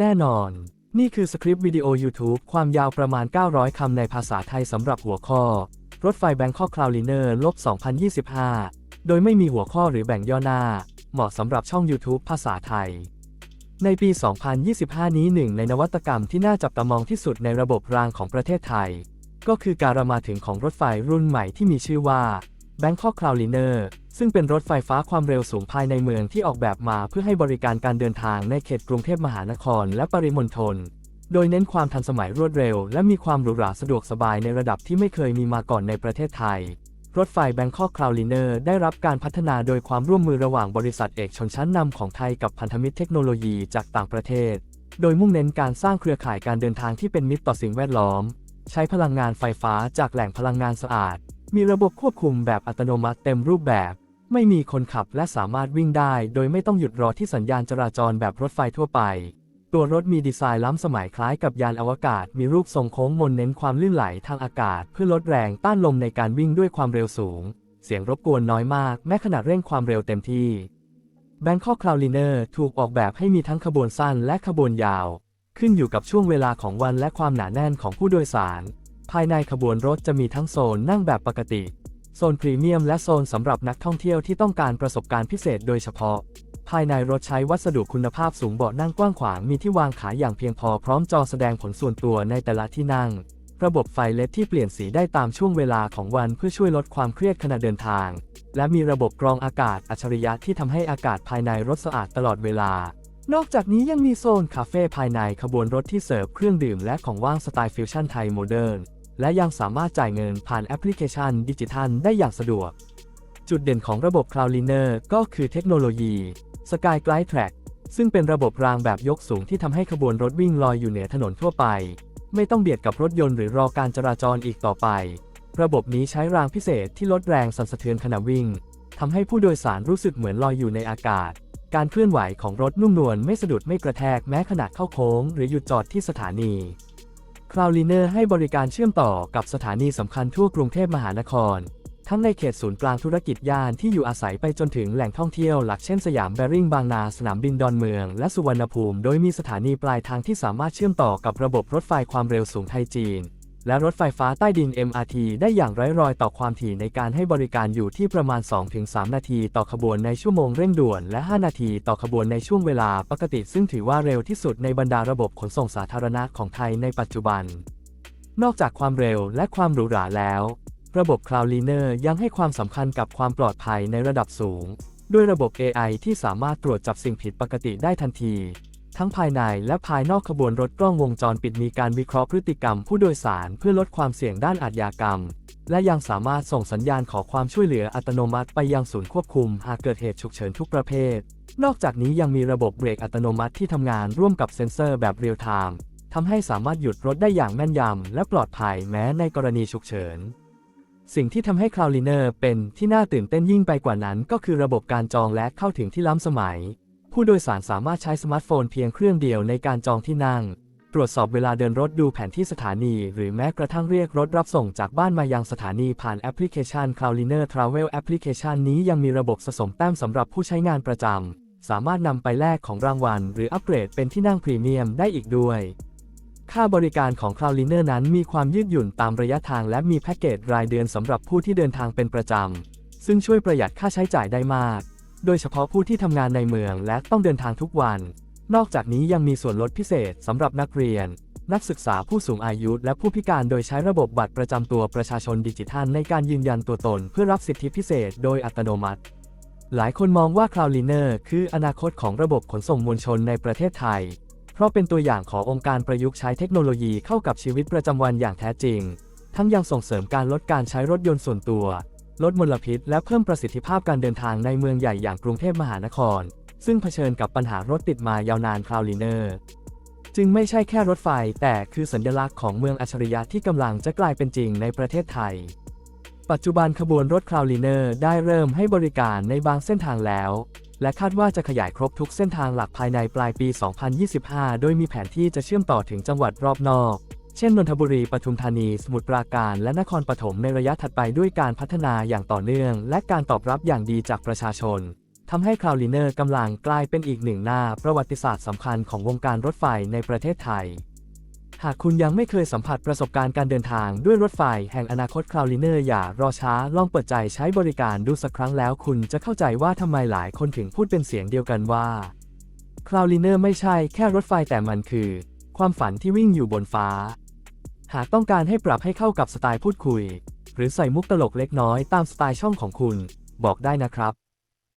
แน่นอน นี่คือสคริปต์วิดีโอ YouTube ความยาวประมาณ 900 คำในภาษาไทยสำหรับหัวข้อ รถไฟแบงคอกคลาวลิเนอร์ลบ 2025 โดยไม่มีหัวข้อหรือแบ่งย่อหน้า เหมาะสำหรับช่อง YouTube ภาษาไทย ในปี 2025 นี้หนึ่งในนวัตกรรมที่น่าจับตามองที่สุดในระบบรางของประเทศไทย ก็คือการมาถึงของรถไฟรุ่นใหม่ที่มีชื่อว่า Bangkok Cloudliner ซึ่งเป็นรถไฟฟ้าความเร็วสูงภายในเมืองที่ออกแบบมาเพื่อให้บริการการเดินทางในเขตกรุงเทพมหานครและปริมณฑล โดยเน้นความทันสมัยรวดเร็ว และมีความหรูหราสะดวกสบายในระดับที่ไม่เคยมีมาก่อนในประเทศไทย รถไฟ Bangkok Cloudliner ได้รับการพัฒนาโดยความร่วมมือระหว่างบริษัทเอกชนชั้นนำของไทยกับพันธมิตรเทคโนโลยีจากต่างประเทศ โดยมุ่งเน้นการสร้างเครือข่ายการเดินทางที่เป็นมิตรต่อสิ่งแวดล้อม ใช้พลังงานไฟฟ้าจากแหล่งพลังงานสะอาด มีระบบควบคุมแบบอัตโนมัติเต็มรูปแบบ ไม่มีคนขับและสามารถวิ่งได้ โดยไม่ต้องหยุดรอที่สัญญาณจราจรแบบรถไฟทั่วไป ตัวรถมีดีไซน์ล้ำสมัยคล้ายกับยานอวกาศ มีรูปทรงโค้งมนเน้นความลื่นไหลทางอากาศ เพื่อลดแรงต้านลมในการวิ่งด้วยความเร็วสูง เสียงรบกวนน้อยมาก แม้ขณะเร่งความเร็วเต็มที่ Bangkok Cloudliner ถูกออกแบบให้มีทั้งขบวนสั้นและขบวนยาว ขึ้นอยู่กับช่วงเวลาของวันและความหนาแน่นของผู้โดยสาร ภายในขบวนรถจะมีทั้งโซนนั่งแบบปกติ โซนพรีเมียมและโซนสำหรับนักท่องเที่ยวที่ต้องการประสบการณ์พิเศษโดยเฉพาะ ภายในรถใช้วัสดุคุณภาพสูงเบาะนั่งกว้างขวางมีที่วางขาอย่างเพียงพอพร้อมจอแสดงผลส่วนตัวในแต่ละที่นั่ง ระบบไฟเลดที่เปลี่ยนสีได้ตามช่วงเวลาของวันเพื่อช่วยลดความเครียดขณะเดินทาง และมีระบบกรองอากาศอัจฉริยะที่ทำให้อากาศภายในรถสะอาดตลอดเวลานอกจากนี้ยังมีโซนคาเฟ่ภายในขบวนรถที่เสิร์ฟเครื่องดื่มและของว่างสไตล์ฟิวชั่นไทยโมเดิร์น และยังสามารถจ่ายเงินผ่านแอปพลิเคชันดิจิทัลได้อย่างสะดวก จุดเด่นของระบบ Cloudliner ก็คือเทคโนโลยี Sky Glide Track ซึ่งเป็นระบบรางแบบยกสูงที่ทำให้ขบวนรถวิ่งลอยอยู่เหนือถนนทั่วไป ไม่ต้องเบียดกับรถยนต์หรือรอการจราจรอีกต่อไป ระบบนี้ใช้รางพิเศษที่ลดแรงสั่นสะเทือนขณะวิ่งทำให้ผู้โดยสารรู้สึกเหมือนลอยอยู่ในอากาศ การเคลื่อนไหวของรถนุ่มนวลไม่สะดุดไม่กระแทกแม้ขณะเข้าโค้ง หรือหยุดจอดที่สถานี Cloudliner ให้บริการเชื่อมต่อกับสถานีสำคัญทั่วกรุงเทพมหานคร ทั้งในเขตศูนย์กลางธุรกิจย่านที่อยู่อาศัยไปจนถึงแหล่งท่องเที่ยวหลักเช่นสยามแบริ่งบางนา สนามบินดอนเมือง และสุวรรณภูมิ โดยมีสถานีปลายทางที่สามารถเชื่อมต่อกับระบบรถไฟความเร็วสูงไทยจีน และรถไฟฟ้าใต้ดิน MRT ได้อย่างไร้รอยต่อความถี่ในการให้บริการอยู่ที่ประมาณ 2-3 นาทีต่อขบวนในชั่วโมงเร่งด่วน และ 5 นาทีต่อขบวนในช่วงเวลาปกติ ซึ่งถือว่าเร็วที่สุดในบรรดาระบบขนส่งสาธารณะของไทยในปัจจุบัน นอกจากความเร็วและความหรูหราแล้ว ระบบ Cloudliner ยังให้ความสำคัญกับความปลอดภัยในระดับสูง ด้วยระบบ AI ที่สามารถตรวจจับสิ่งผิดปกติได้ทันที ทั้งภายในและภายนอกขบวนรถกล้องวงจรปิดมีการวิเคราะห์พฤติกรรมผู้โดยสารเพื่อลดความเสี่ยงด้านอาชญากรรม และยังสามารถส่งสัญญาณขอความช่วยเหลืออัตโนมัติไปยังศูนย์ควบคุม หากเกิดเหตุฉุกเฉินทุกประเภท นอกจากนี้ยังมีระบบเบรกอัตโนมัติที่ทำงานร่วมกับเซ็นเซอร์แบบเรียลไทม์ทำให้สามารถหยุดรถได้อย่างแม่นยำและปลอดภัยแม้ในกรณีฉุกเฉินสิ่งที่ทำให้ Cloudliner เป็นที่น่าตื่นเต้นยิ่งไปกว่านั้นก็คือระบบการจองและเข้าถึงที่ล้ำสมัย ผู้โดยสารสามารถใช้สมาร์ทโฟนเพียงเครื่องเดียวในการจองที่นั่ง ตรวจสอบเวลาเดินรถดูแผนที่สถานี หรือแม้กระทั่งเรียกรถรับส่งจากบ้านมายังสถานีผ่านแอปพลิเคชัน Cloudliner Travel แอปพลิเคชันนี้ยังมีระบบสะสมแต้มสำหรับผู้ใช้งานประจำ สามารถนำไปแลกของรางวัล หรืออัปเกรดเป็นที่นั่งพรีเมียมได้อีกด้วย ค่าบริการของ Cloudliner นั้นมีความยืดหยุ่นตามระยะทาง และมีแพ็กเกจรายเดือนสำหรับผู้ที่เดินทางเป็นประจำซึ่งช่วยประหยัดค่าใช้จ่ายได้มาก โดยเฉพาะผู้ที่ทำงานในเมืองและต้องเดินทางทุกวัน นอกจากนี้ยังมีส่วนลดพิเศษสำหรับนักเรียน นักศึกษาผู้สูงอายุ และผู้พิการโดยใช้ระบบบัตรประจำตัวประชาชนดิจิทัลในการยืนยันตัวตนเพื่อรับสิทธิพิเศษโดยอัตโนมัติ หลายคนมองว่า Cloudliner คืออนาคตของระบบขนส่งมวลชนในประเทศไทย เพราะเป็นตัวอย่างขององค์การประยุกต์ใช้เทคโนโลยีเข้ากับชีวิตประจำวันอย่างแท้จริง ทั้งยังส่งเสริมการลดการใช้รถยนต์ส่วนตัว ลดมลพิษ และเพิ่มประสิทธิภาพการเดินทางในเมืองใหญ่อย่างกรุงเทพมหานคร ซึ่งเผชิญกับปัญหารถติดมายาวนาน Cloudliner จึงไม่ใช่แค่รถไฟ แต่คือสัญลักษณ์ของเมืองอัจฉริยะที่กำลังจะกลายเป็นจริงในประเทศไทย ปัจจุบันขบวนรถ Cloudliner ได้เริ่มให้บริการในบางเส้นทางแล้ว และคาดว่าจะขยายครบทุกเส้นทางหลักภายในปลายปี 2025 โดยมีแผนที่จะเชื่อมต่อถึงจังหวัดรอบนอก เช่นนนทบุรีปทุมธานี สมุทรปราการ และนครปฐมในระยะถัดไปด้วยการพัฒนาอย่างต่อเนื่อง และการตอบรับอย่างดีจากประชาชนทำให้คลาวลิเนอร์กำลังกลายเป็นอีกหนึ่งหน้าประวัติศาสตร์สำคัญของวงการรถไฟในประเทศไทย หากคุณยังไม่เคยสัมผัสประสบการณ์การเดินทางด้วยรถไฟแห่งอนาคตคลาวลิเนอร์อย่ารอช้าลองเปิดใจใช้บริการดูสักครั้งแล้ว คุณจะเข้าใจว่าทำไมหลายคนถึงพูดเป็นเสียงเดียวกันว่าคลาวลิเนอร์ไม่ใช่แค่รถไฟแต่มันคือ ความฝันที่วิ่งอยู่บนฟ้า หากต้องการให้ปรับให้เข้ากับสไตล์พูดคุย หรือใส่มุกตลกเล็กน้อยตามสไตล์ช่องของคุณ บอกได้นะครับ